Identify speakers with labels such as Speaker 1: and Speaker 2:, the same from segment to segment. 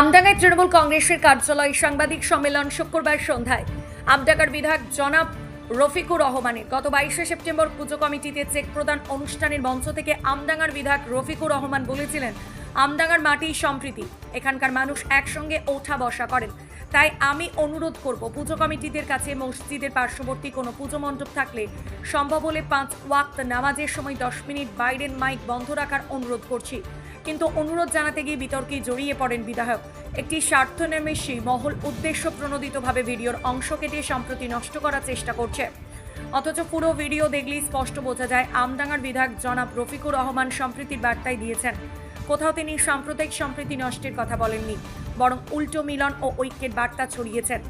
Speaker 1: আমডাঙ্গায় তৃণমূল কংগ্রেসের কার্যালয় সাংবাদিক সম্মেলন শুক্রবার সন্ধ্যায়। আমডাঙ্গার বিধায়ক জনাব রফিকুর রহমানের গত বাইশে সেপ্টেম্বর পুজো কমিটিতে চেক প্রদান অনুষ্ঠানের মঞ্চ থেকে আমডাঙ্গার বিধায়ক রফিকুর রহমান বলেছিলেন, আমডাঙ্গার মাটি সম্প্রীতি। এখানকার মানুষ একসঙ্গে ওঠা বসা করেন। তাই আমি অনুরোধ করব, পুজো কমিটিদের কাছে মসজিদের পার্শ্ববর্তী কোনো পুজো মণ্ডপ থাকলে সম্ভব হলে পাঁচ ওয়াক্ত নামাজের সময় দশ মিনিট বাইরের মাইক বন্ধ রাখার অনুরোধ করছি। কিন্তু অনুরোধ জানাতে গিয়ে বিতর্কে জড়িয়ে পড়েন বিধায়ক। একটি স্বার্থন্বেষী মহল উদ্দেশ্য প্রণোদিতভাবে ভিডিওর অংশ কেটে সম্প্রতি নষ্ট করার চেষ্টা করছে। অথচ পুরো ভিডিও দেখলেই স্পষ্ট বোঝা যায়, আমডাঙ্গার বিধায়ক জনাব রফিকুর রহমান সম্প্রীতির বার্তায় দিয়েছেন। কোথাও তিনি সাম্প্রদায়িক সম্প্রীতি নষ্টের কথা বলেননি, বরং উল্টো মিলন ও ঐক্যের বার্তা ছড়িয়েছেন।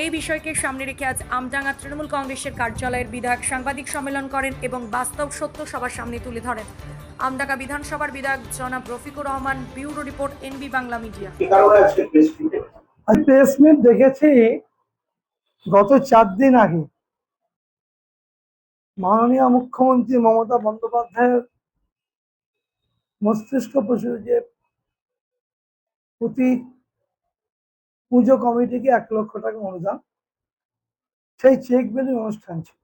Speaker 1: এই বিষয়কে সামনে রেখে আজ আমডাঙ্গা তৃণমূল কংগ্রেসের কার্যালয়ের বিধায়ক সাংবাদিক সম্মেলন করেন এবং বাস্তব সত্য সবার সামনে তুলে ধরেন। আমডাঙ্গা বিধানসভার বিধায়ক জনাব Rafiqur Rahman bureau report NB Bangla media.
Speaker 2: Press meet
Speaker 3: দেখেছি গত চার দিন আগে। মাননীয় মুখ্যমন্ত্রী মমতা বন্দ্যোপাধ্যায়ের মস্তিষ্ক প্রসূত যে প্রতি পুজো কমিটিকে এক লক্ষ টাকা অনুদান সেই চেক বেলি অনুষ্ঠান ছিল।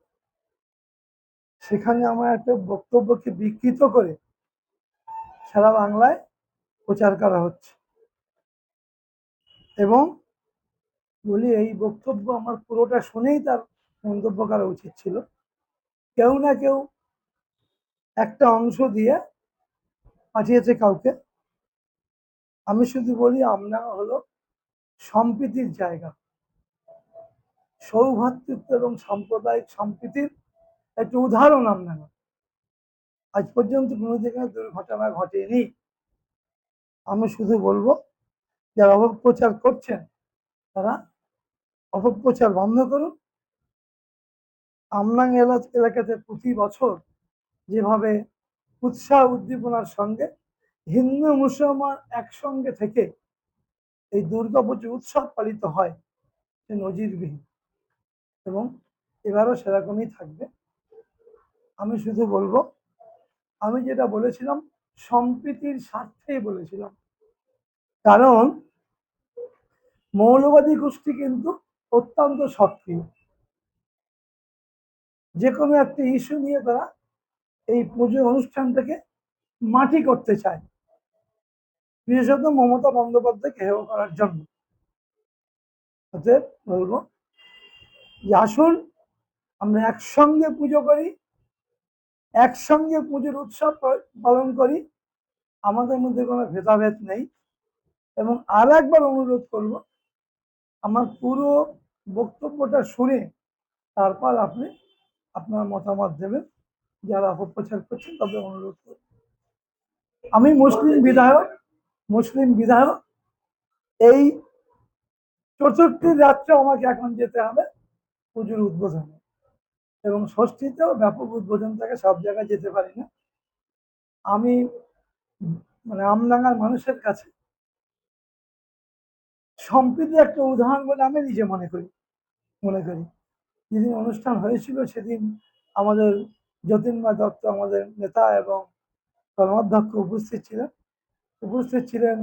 Speaker 3: সেখানে আমার একটা বক্তব্যকে বিকৃত করে সারা বাংলায় প্রচার করা হচ্ছে। এবং বলি, এই বক্তব্য আমার পুরোটা শুনেই তার মন্তব্য করা উচিত ছিল। কেউ না কেউ একটা অংশ দিয়ে পাঠিয়েছে কাউকে। আমি শুধু বলি, আমরা হলো সম্প্রীতির জায়গা। সৌভাতৃত্ব এবং সাম্প্রদায়িক সম্প্রীতির একটা উদাহরণ আমরা আজ পর্যন্ত কোনো জায়গায় দুর্ঘটনা ঘটেনি। আমি শুধু বলব, যারা অপপ্রচার করছেন, তারা অপপ্রচার বন্ধ করুন। আমনাং এলা- এলাকাতে প্রতি বছর যেভাবে উৎসাহ উদ্দীপনার সঙ্গে হিন্দু মুসলমান একসঙ্গে থেকে এই দুর্গাপুজো উৎসব পালিত হয় নজিরবিহীন। এবং এবারও সেরকমই থাকবে। আমি শুধু বলব, আমি যেটা বলেছিলাম, সম্প্রীতির স্বার্থেই বলেছিলাম। কারণ, মৌলবাদী গোষ্ঠী কিন্তু অত্যন্ত সক্রিয়। যে কোনো একটা ইস্যু নিয়ে তারা এই পুজো অনুষ্ঠানটাকে মাটি করতে চায়। বিশেষত মমতা বন্দ্যোপাধ্যায়কে হেয় করার জন্য। বলব যে আসুন, আমরা একসঙ্গে পুজো করি একসঙ্গে পুজোর উৎসব পালন করি। আমাদের মধ্যে কোনো ভেদাভেদ নেই। এবং আর একবার অনুরোধ করব, আমার পুরো বক্তব্যটা শুনে তারপর আপনি আপনার মতামত দেবেন। যারা অপপ্রচার করছেন তবে অনুরোধ করব। আমি মুসলিম বিধায়ক মুসলিম বিধায়ক। এই চতুর্থী রাত্রে আমাকে এখন যেতে হবে পুজোর উদ্বোধনে। এবং ষষ্ঠীতেও ব্যাপক উদ্বোধন থাকে, সব জায়গায় যেতে পারি না। আমি মানে আমডাঙ্গার মানুষের কাছে সম্প্রীতি একটা উদাহরণ বলে আমি নিজে মনে করি মনে করি। যেদিন অনুষ্ঠান হয়েছিল সেদিন আমাদের যতীন্ময় দত্ত, আমাদের নেতা এবং কর্মাধ্যক্ষ উপস্থিত ছিলেন। উপস্থিত ছিলেন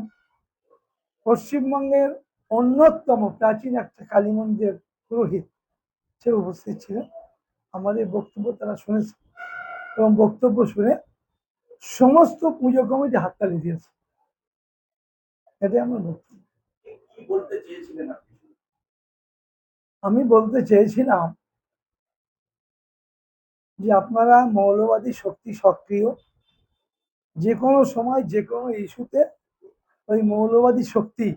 Speaker 3: পশ্চিমবঙ্গের অন্যতম প্রাচীন একটা কালী মন্দির পুরোহিত, সে উপস্থিত ছিলেন। আমাদের বক্তব্য তারা শুনেছে। এবং বক্তব্য শুনে সমস্ত পুজো কমিটি হাততালি দিয়েছে। এটাই আমার বক্তব্য। আমি বলতে চেয়েছিলাম যে আপনারা মৌলবাদী শক্তি সক্রিয়। যে কোনো সময় যে কোনো ইস্যুতে ওই মৌলবাদী শক্তি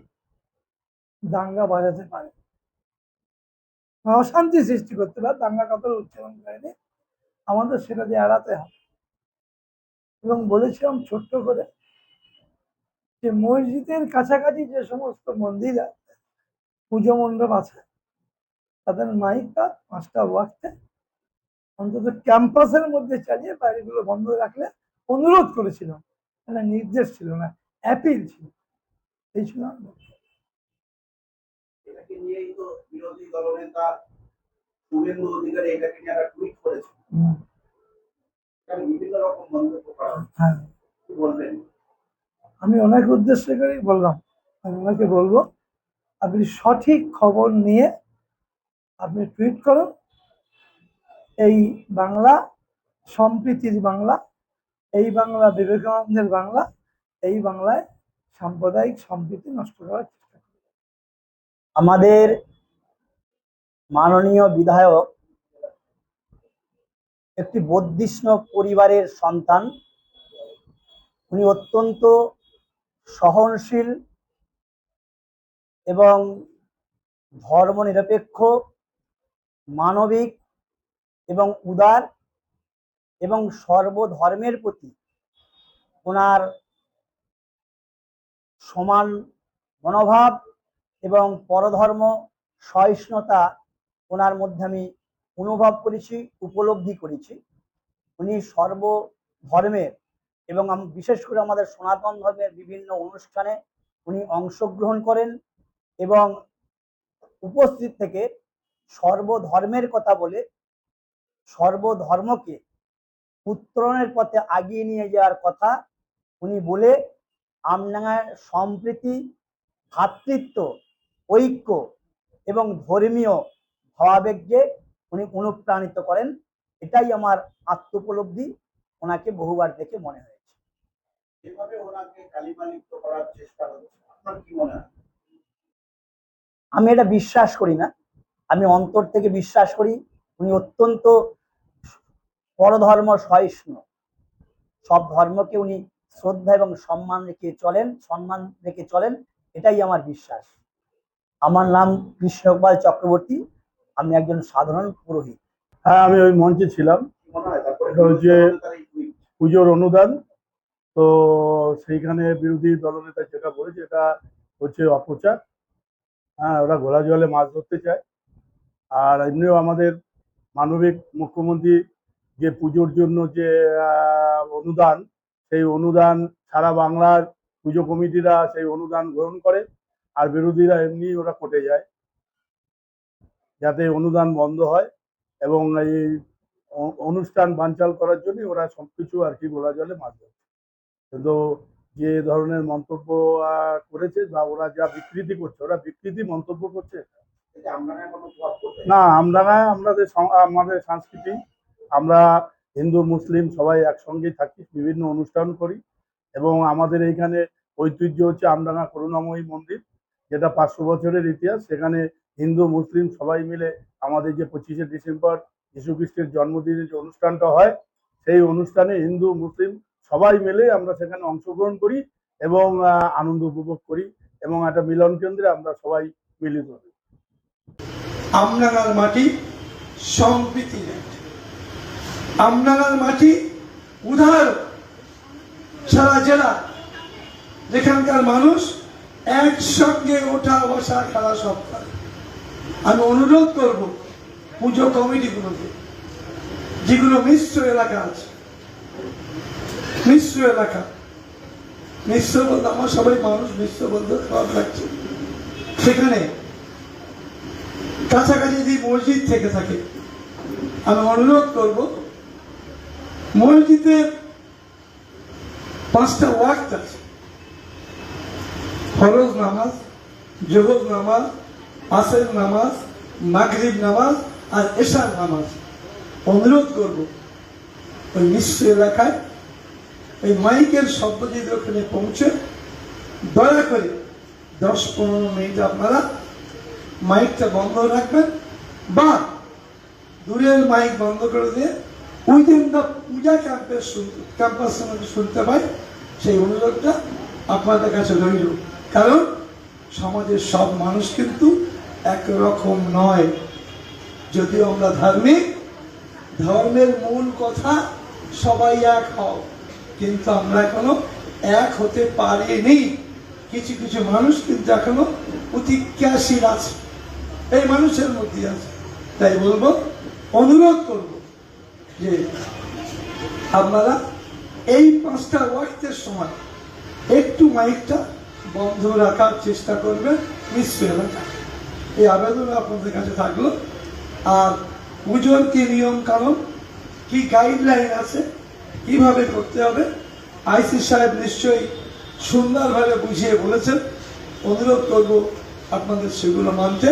Speaker 3: দাঙ্গা বাজাতে পারে। অশান্তি সৃষ্টি করতে পারে, দাঙ্গা কথার উচ্চারণ করেনি। আমাদের সেটা দিয়ে এড়াতে হবে। এবং বলেছিলাম ছোট্ট করে যে মসজিদের কাছাকাছি যে সমস্ত মন্দির আছে, পুজো মণ্ডপ আছে, তাদের মাইকটা পাঁচটা ওয়াক্তে অন্তত ক্যাম্পাসের মধ্যে চালিয়ে বাইরেগুলো বন্ধ রাখলে অনুরোধ করেছিলাম। মানে নির্দেশ ছিল না, অ্যাপিল ছিল। এই ছিল আমার।
Speaker 2: এটাকে নিয়েই তো বিরোধী দলনেতা শুভেন্দু অধিকারী এটাকে নিয়ে একটা টুইট বিভিন্ন রকম মন্তব্য করা
Speaker 3: হ্যাঁ।
Speaker 2: বলবেন?
Speaker 3: আমি ওনাকে উদ্দেশ্য করেই বললাম আমি ওনাকে বলব আপনি সঠিক খবর নিয়ে আপনি টুইট করুন। এই বাংলা সম্প্রীতির বাংলা এই বাংলা বিবেকানন্দের বাংলা এই বাংলায় সাম্প্রদায়িক সম্প্রীতি নষ্ট করার
Speaker 4: আমাদের মাননীয় বিধায়ক একটি বদ্ধিষ্ণ পরিবারের সন্তান। উনি অত্যন্ত সহনশীল এবং ধর্মনিরপেক্ষ, মানবিক এবং উদার এবং সর্বধর্মের প্রতি ওনার সমান মনোভাব এবং পরধর্ম, সহিষ্ণুতা ওনার মধ্যে আমি অনুভব করেছি, উপলব্ধি করেছি। উনি সর্ব ধর্মের এবং বিশেষ করে আমাদের সনাতন ধর্মের বিভিন্ন অনুষ্ঠানে উনি অংশগ্রহণ করেন এবং উপস্থিত থেকে সর্বধর্মের কথা বলে সর্বধর্মকে উত্তরণের পথে আগিয়ে নিয়ে যাওয়ার কথা উনি বলে আমডাঙ্গার সম্প্রীতি ভ্রাতৃত্ব ঐক্য এবং ধর্মীয় ভাবাবেগকে উনি অনুপ্রাণিত করেন। এটাই আমার আত্মোপলব্ধি। ওনাকে বহুবার দেখে মনে হয়েছে। আমি এটা বিশ্বাস করি না। আমি অন্তর থেকে বিশ্বাস করি উনি অত্যন্ত পরধর্ম সহিষ্ণু। সব ধর্মকে উনি শ্রদ্ধা এবং সম্মান রেখে চলেন সম্মান রেখে চলেন এটাই আমার বিশ্বাস। আমার নাম কৃষ্ণপাল চক্রবর্তী। আমি একজন সাধারণ পুরোহিত।
Speaker 5: হ্যাঁ আমি ওই মঞ্চে ছিলাম। এটা হচ্ছে-? পুজোর অনুদান। তো সেইখানে বিরোধী দলনেতা যেটা বলেছে, এটা হচ্ছে অপচার হ্যাঁ ওরা ঘোলা জলে মাছ ধরতে চায়। আর এমনিও আমাদের মানবিক মুখ্যমন্ত্রী যে পুজোর জন্য যে অনুদান, সেই অনুদান সারা বাংলার পুজো কমিটিরা সেই অনুদান গ্রহণ করে। আর বিরোধীরা এমনি ওরা কোটে যায়। যাতে অনুদান বন্ধ হয় এবং এই অনুষ্ঠান বানচাল করার জন্য ওরা সবকিছু আর কি গোলা জলে মাছ কিন্তু যে ধরনের মন্তব্য করেছে বা ওরা যা বিকৃতি করছে ওরা বিকৃতি মন্তব্য করছে? না আমরা না আমাদের আমাদের সংস্কৃতি আমরা হিন্দু মুসলিম সবাই একসঙ্গেই থাকি বিভিন্ন অনুষ্ঠান করি এবং আমাদের এইখানে ঐতিহ্য হচ্ছে আমডাঙ্গা করুণাময়ী মন্দির। যেটা পাঁচশো বছরের ইতিহাস, সেখানে হিন্দু, মুসলিম সবাই মিলে আমাদের যে পঁচিশে ডিসেম্বর খ্রিস্টের জন্মদিনের যে অনুষ্ঠানটা হয়, সেই অনুষ্ঠানে হিন্দু, মুসলিম সবাই মিলে আমরা সেখানে অংশগ্রহণ করি এবং আনন্দ উপভোগ করি এবং একটা মিলন কেন্দ্রে আমরা সবাই মিলিত হই।
Speaker 6: আমনাগার মাটি সম্প্রীতি মাটি আমনাগার মাটি উদার সারা জেলা যেখানকার মানুষ একসঙ্গে ওঠা বসা খেলা সব আমি অনুরোধ করব পুজো কমিটিগুলোকে, যেগুলো মিশ্র এলাকা আছে, মিশ্র এলাকা, মিশ্র বলতে আমার সবাই মানুষ, মিশ্র বলতে খারাপ লাগছে সেখানে কাছাকাছি যদি মসজিদ থেকে থাকে, আমি অনুরোধ করব মসজিদের পাঁচটা ওয়াক্ত আছে। ফরজ নামাজ, জোহর নামাজ, আসের নামাজ, মাগরিব নামাজ আর এশার নামাজ। অনুরোধ করব, ওই মিশ্র এলাকায় এই মাইকের শব্দ যদি ওখানে পৌঁছে, দয়া করে দশ পনেরো মিনিট আপনারা মাইকটা বন্ধ রাখবেন বা দূরের মাইক বন্ধ করে দিয়ে উইদিন দ্য পূজা ক্যাম্পের ক্যাম্পাস শুনতে পাই, সেই অনুরোধটা আপনাদের কাছে রইল। কারণ সমাজের সব মানুষ কিন্তু একরকম নয়। যদিও আমরা ধার্মিক, ধর্মের মূল কথা সবাই এক হও, কিন্তু আমরা এখনও এক হতে পারিনি। কিছু কিছু মানুষ কিন্তু এখনও প্রতিজ্ঞাশীল আছে। এই মানুষের মধ্যে আছে। তাই বলব, অনুরোধ করব যে আপনারা এই পাঁচটা ওয়াক্তের সময় একটু মাইকটা বন্ধ রাখার চেষ্টা করবে মিশ্র এলাকা এই আবেদন আপনাদের কাছে থাকল। আর পুজোর কি নিয়ম কারণ কি গাইডলাইন আছে? কীভাবে করতে হবে? আইসি সাহেব নিশ্চয়ই সুন্দরভাবে বুঝিয়ে বলেছেন। অনুরোধ করব আপনাদের সেগুলো মানতে।